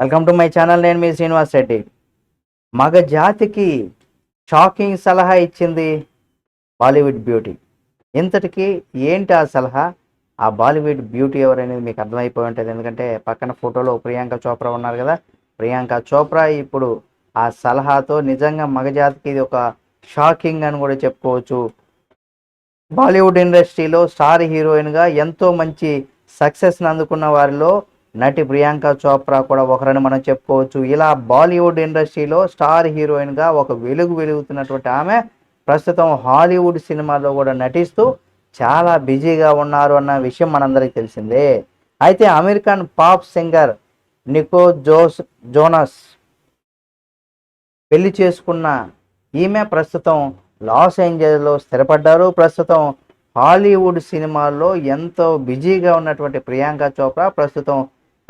Welcome to my channel నేను మీ శ్రీనివాస్ రెడ్డి. మగ జాతికి షాకింగ్ సలహా ఇచ్చింది బాలీవుడ్ బ్యూటీ ఇంతటికి ఏంటి ఆ సలహా? ఆ బాలీవుడ్ బ్యూటీ ఎవరనేది మీకు అర్థమైపోయి ఉంటుంది. ఎందుకంటే పక్కన ఫోటోలో ప్రియాంక చోప్రా ఉన్నారు కదా. ప్రియాంక చోప్రా ఇప్పుడు ఆ సలహాతో నిజంగా మగజాతికి ఇది ఒక షాకింగ్ అని కూడా చెప్పుకోవచ్చు. బాలీవుడ్ ఇండస్ట్రీలో స్టార్ హీరోయిన్గా ఎంతో మంచి సక్సెస్ని అందుకున్న వారిలో నటి ప్రియాంక చోప్రా కూడా ఒకరని మనం చెప్పుకోవచ్చు. ఇలా బాలీవుడ్ ఇండస్ట్రీలో స్టార్ హీరోయిన్గా ఒక వెలుగు వెలుగుతున్నటువంటి ఆమె ప్రస్తుతం హాలీవుడ్ సినిమాలో కూడా నటిస్తూ చాలా బిజీగా ఉన్నారు అన్న విషయం మనందరికీ తెలిసిందే. అయితే అమెరికన్ పాప్ సింగర్ నికో జోస్ జోనస్ పెళ్ళి చేసుకున్న ఈమె ప్రస్తుతం లాస్ ఏంజల్స్లో స్థిరపడ్డారు. ప్రస్తుతం హాలీవుడ్ సినిమాల్లో ఎంతో బిజీగా ఉన్నటువంటి ప్రియాంక చోప్రా ప్రస్తుతం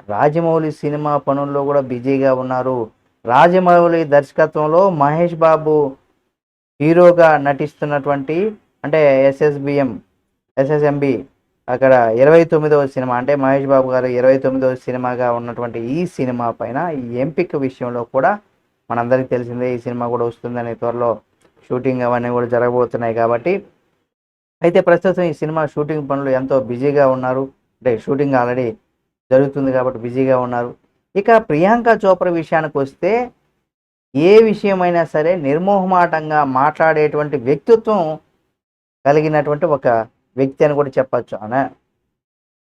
రాజమౌళి సినిమా పనుల్లో కూడా బిజీగా ఉన్నారు. రాజమౌళి దర్శకత్వంలో మహేష్ బాబు హీరోగా నటిస్తున్నటువంటి అంటే ఎస్ఎస్బిఎం ఎస్ఎస్ఎంబి అక్కడ ఇరవై తొమ్మిదవ సినిమా అంటే మహేష్ బాబు గారు ఇరవై తొమ్మిదవ సినిమాగా ఉన్నటువంటి ఈ సినిమా పైన ఈ ఎంపిక విషయంలో కూడా మనందరికీ తెలిసిందే ఈ సినిమా కూడా వస్తుందని త్వరలో షూటింగ్ అవన్నీ కూడా జరగబోతున్నాయి కాబట్టి. అయితే ప్రస్తుతం ఈ సినిమా షూటింగ్ పనులు ఎంతో బిజీగా ఉన్నారు. అంటే షూటింగ్ ఆల్రెడీ జరుగుతుంది కాబట్టి బిజీగా ఉన్నారు. ఇక ప్రియాంక చోప్రా విషయానికి వస్తే ఏ విషయమైనా సరే నిర్మోహమాటంగా మాట్లాడేటువంటి వ్యక్తిత్వం కలిగినటువంటి ఒక వ్యక్తి అని కూడా చెప్పచ్చు. అనే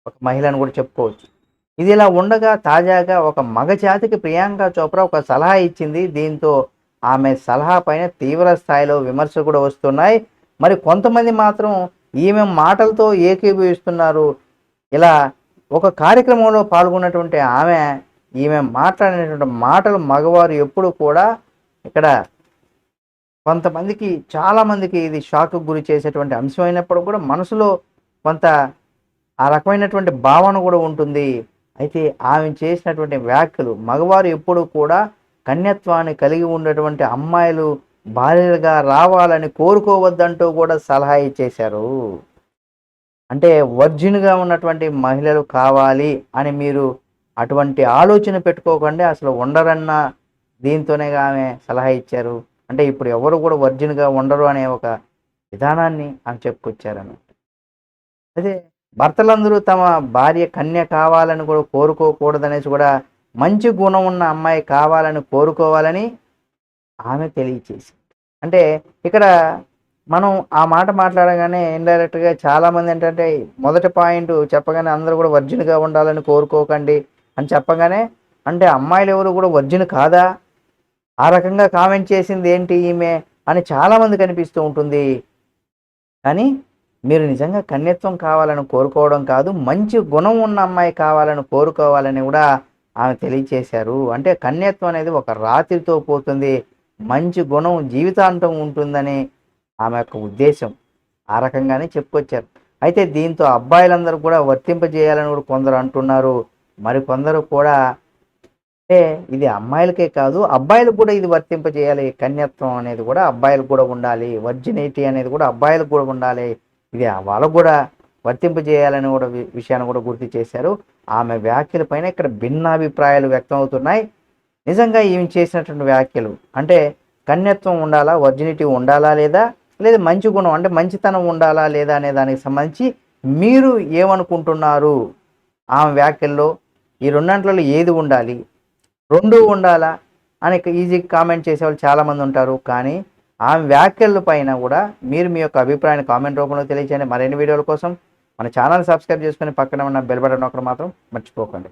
ఒక మహిళ అని కూడా చెప్పుకోవచ్చు. ఇది ఇలా ఉండగా తాజాగా ఒక మగ జాతికి ప్రియాంక చోప్రా ఒక సలహా ఇచ్చింది. దీంతో ఆమె సలహా పైన తీవ్ర స్థాయిలో విమర్శలు కూడా వస్తున్నాయి. మరి కొంతమంది మాత్రం ఈమె మాటలతో ఏకీభవిస్తున్నారు. ఇలా ఒక కార్యక్రమంలో పాల్గొన్నటువంటి ఆమె ఈమె మాట్లాడినటువంటి మాటలు మగవారు ఎప్పుడు కూడా ఇక్కడ కొంతమందికి చాలామందికి ఇది షాక్ గురి చేసేటువంటి అంశం అయినప్పుడు కూడా మనసులో కొంత ఆ రకమైనటువంటి భావన కూడా ఉంటుంది. అయితే ఆమె చేసినటువంటి వ్యాఖ్యలు మగవారు ఎప్పుడు కూడా కన్యత్వాన్ని కలిగి ఉన్నటువంటి అమ్మాయిలు భార్యలుగా రావాలని కోరుకోవద్దంటూ కూడా సలహా ఇచ్చేశారు. అంటే వర్జిన్గా ఉన్నటువంటి మహిళలు కావాలి అని మీరు అటువంటి ఆలోచన పెట్టుకోకండి అసలు ఉండరన్న దీంతోనే ఆమె సలహా ఇచ్చారు. అంటే ఇప్పుడు ఎవరు కూడా వర్జిన్గా ఉండరు అనే ఒక విధానాన్ని ఆమె చెప్పుకొచ్చారన్నమాట. అదే భర్తలందరూ తమ భార్య కన్య కావాలని కూడా కోరుకోకూడదనేసి కూడా మంచి గుణం ఉన్న అమ్మాయి కావాలని కోరుకోవాలని ఆమె తెలియచేసి అంటే ఇక్కడ మనం ఆ మాట మాట్లాడగానే ఇండైరెక్ట్గా చాలామంది ఏంటంటే మొదటి పాయింట్ చెప్పగానే అందరూ కూడా వర్జిన్గా ఉండాలని కోరుకోకండి అని చెప్పగానే అంటే అమ్మాయిలు ఎవరు కూడా వర్జిన్ కాదా? ఆ రకంగా కామెంట్ చేసింది ఏంటి ఈమె అని చాలామంది కనిపిస్తూ ఉంటుంది. కానీ మీరు నిజంగా కన్యత్వం కావాలని కోరుకోవడం కాదు మంచి గుణం ఉన్న అమ్మాయి కావాలని కోరుకోవాలని కూడా ఆమె తెలియచేశారు. అంటే కన్యత్వం అనేది ఒక రాత్రితో పోతుంది మంచి గుణం జీవితాంతం ఉంటుందని ఆమె యొక్క ఉద్దేశం ఆ రకంగానే చెప్పుకొచ్చారు. అయితే దీంతో అబ్బాయిలందరూ కూడా వర్తింపజేయాలని కూడా కొందరు అంటున్నారు. మరి కొందరు కూడా అంటే ఇది అమ్మాయిలకే కాదు అబ్బాయిలకు కూడా ఇది వర్తింపజేయాలి కన్యత్వం అనేది కూడా అబ్బాయిలకు కూడా ఉండాలి వర్జినిటీ అనేది కూడా అబ్బాయిలకు కూడా ఉండాలి ఇది వాళ్ళకు కూడా వర్తింపజేయాలని కూడా వి- విషయాన్ని కూడా గుర్తు చేశారు. ఆమె వ్యాఖ్యల పైన ఇక్కడ భిన్నాభిప్రాయాలు వ్యక్తం అవుతున్నాయి. నిజంగా ఈమె చేసినటువంటి వ్యాఖ్యలు అంటే కన్యత్వం ఉండాలా వర్జినిటీ ఉండాలా లేదా లేదా మంచి గుణం అంటే మంచితనం ఉండాలా లేదా అనే దానికి సంబంధించి మీరు ఏమనుకుంటున్నారు? ఆమె వ్యాఖ్యల్లో ఈ రెండంట్లలో ఏది ఉండాలి? రెండు ఉండాలా? అని ఈజీ కామెంట్ చేసేవాళ్ళు చాలామంది ఉంటారు. కానీ ఆమె వ్యాఖ్యల పైన కూడా మీరు మీ యొక్క అభిప్రాయాన్ని కామెంట్ రూపంలో తెలియచేయండి. మరిన్ని వీడియోల కోసం మన ఛానల్ సబ్స్క్రైబ్ చేసుకుని పక్కన ఉన్న బెల్ బటన్ ఒకటి మాత్రం మర్చిపోకండి.